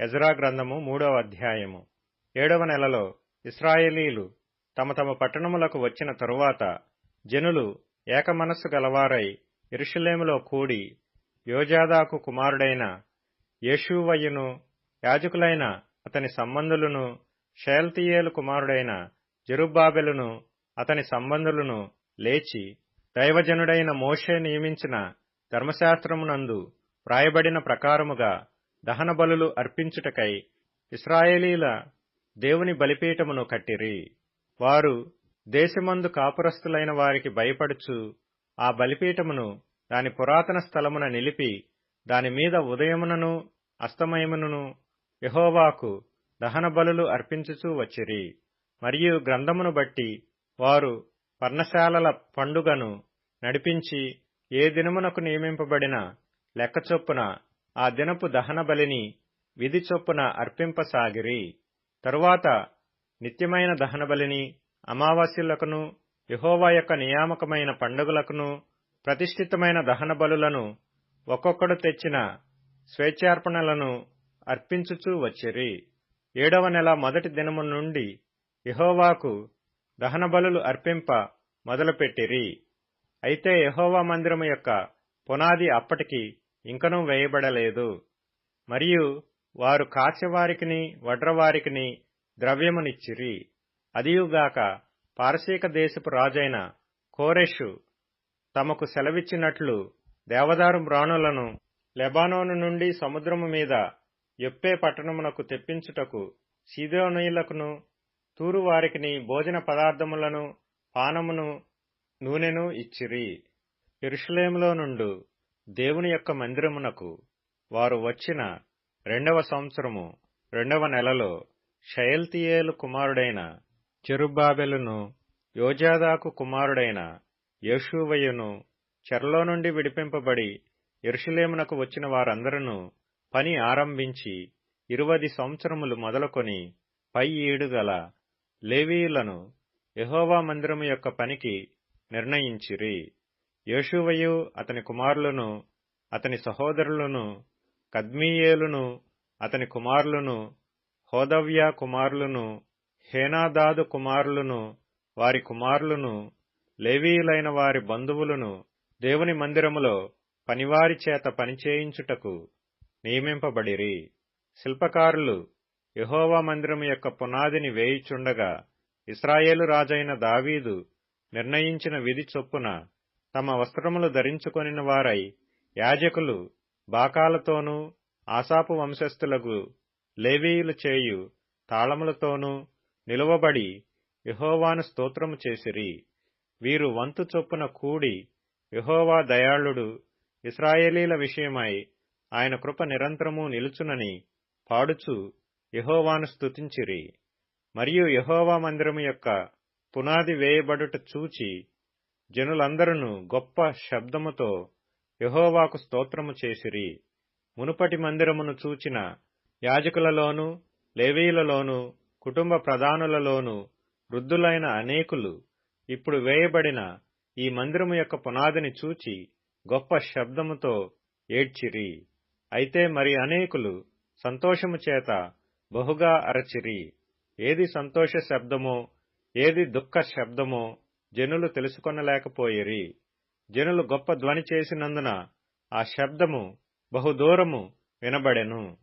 ఎజరా గ్రంథము మూడవ అధ్యాయము. ఏడవ నెలలో ఇస్రాయేలీలు తమ తమ పట్టణములకు వచ్చిన తరువాత జనులు ఏకమనస్సు గలవారై ఇరుషులేములో కూడి యోజాదాకు కుమారుడైన యేషూవయ్యును యాజకులైన అతని సంబంధులను షేల్తియేలు కుమారుడైన జరుబ్బాబెలును అతని సంబంధులను లేచి దైవజనుడైన మోషే నియమించిన ధర్మశాస్త్రమునందు వ్రాయబడిన ప్రకారముగా దహన బలులు అర్పించుటకై ఇస్రాయేలీల దేవుని బలిపీఠమును కట్టిరి. వారు దేశమందు కాపురస్తులైన వారికి భయపడుచు ఆ బలిపీఠమును దాని పురాతన స్థలమున నిలిపి దాని మీద ఉదయమునను అస్తమయమునను యహోవాకు దహన బలులు అర్పించుచూ వచ్చిరి. మరియు గ్రంథమును బట్టి వారు పర్ణశాలల పండుగను నడిపించి ఏ దినమునకు నియమింపబడిన లెక్క చొప్పున ఆ దినపు దహన బలిని విధి చొప్పున అర్పింపసాగిరి. తరువాత నిత్యమైన దహన బలిని అమావాస్యులకును యహోవా యొక్క నియామకమైన పండుగలకును ప్రతిష్ఠితమైన దహన బలులను ఒక్కొక్కడు తెచ్చిన స్వేచ్ఛార్పణలను అర్పించుచూ వచ్చిరి. ఏడవ నెల మొదటి దినము నుండి యహోవాకు దహన బలులు అర్పింప మొదలుపెట్టిరి. అయితే యహోవా మందిరము యొక్క పునాది అప్పటికి ఇంకనూ వేయబడలేదు. మరియు వారు కాశ్యవారికిని వడ్రవారికిని ద్రవ్యమునిచ్చిరి. అదియుగాక పారసీక దేశపు రాజైన కోరెషు తమకు సెలవిచ్చినట్లు దేవదారు మ్రాణులను లెబానోను నుండి సముద్రము మీద ఎప్పే పట్టణమునకు తెప్పించుటకు సీదోనీయులకును తూరు వారికిని భోజన పదార్థములను పానమును నూనెను ఇచ్చిరి. ఎరుషలేములో నుండు దేవుని యొక్క మందిరమునకు వారు వచ్చిన రెండవ సంవత్సరము రెండవ నెలలో షయల్తియేలు కుమారుడైన చెరుబాబెలును యోజాదాకు కుమారుడైన యేషూవయును చెరలో నుండి విడిపింపబడి ఎరుషులేమునకు వచ్చిన వారందరూ పని ఆరంభించి ఇరువది సంవత్సరములు మొదలుకొని పై ఏడుగల లేవీయులను యహోవా మందిరము యొక్క పనికి నిర్ణయించిరి. యేషువయు అతని కుమారులను అతని సహోదరులను కద్మీయేలును అతని కుమారులను హోదవ్య కుమారులను హేనాదాదు కుమారులను వారి కుమారులను లేవీయులైన వారి బంధువులను దేవుని మందిరములో పనివారి చేత పనిచేయించుటకు నియమింపబడిరి. శిల్పకారులు యహోవా మందిరము యొక్క పునాదిని వేయిచుండగా ఇస్రాయేలు రాజైన దావీదు నిర్ణయించిన విధి చొప్పున తమ వస్త్రములు ధరించుకొనిన వారై యాజకులు బాకాలతోనూ ఆసాపు వంశస్థులకు లేవీయులు చేయు తాళములతోనూ నిలువబడి యహోవాను స్తోత్రము చేసిరి. వీరు వంతు చొప్పున కూడి యహోవా దయాళుడు ఇస్రాయేలీల విషయమై ఆయన కృప నిరంతరము నిలుచునని పాడుచు యహోవాను స్తుతించిరి. మరియు యహోవా మందిరము యొక్క పునాది వేయబడుట చూచి జనులందరూ గొప్ప శబ్దముతో యహోవాకు స్తోత్రము చేసిరి. మునుపటి మందిరమును చూచిన యాజకులలోనూ లేవీయులలోనూ కుటుంబ ప్రధానులలోనూ వృద్ధులైన అనేకులు ఇప్పుడు వేయబడిన ఈ మందిరము యొక్క పునాదిని చూచి గొప్ప శబ్దముతో ఏడ్చిరి. అయితే మరి అనేకులు సంతోషము చేత బహుగా అరచిరి. ఏది సంతోష శబ్దమో ఏది దుఃఖ శబ్దమో జనులు తెలుసుకొనలేకపోయిరి. జనులు గొప్ప ధ్వని చేసినందున ఆ శబ్దము బహుదూరము వినబడెను.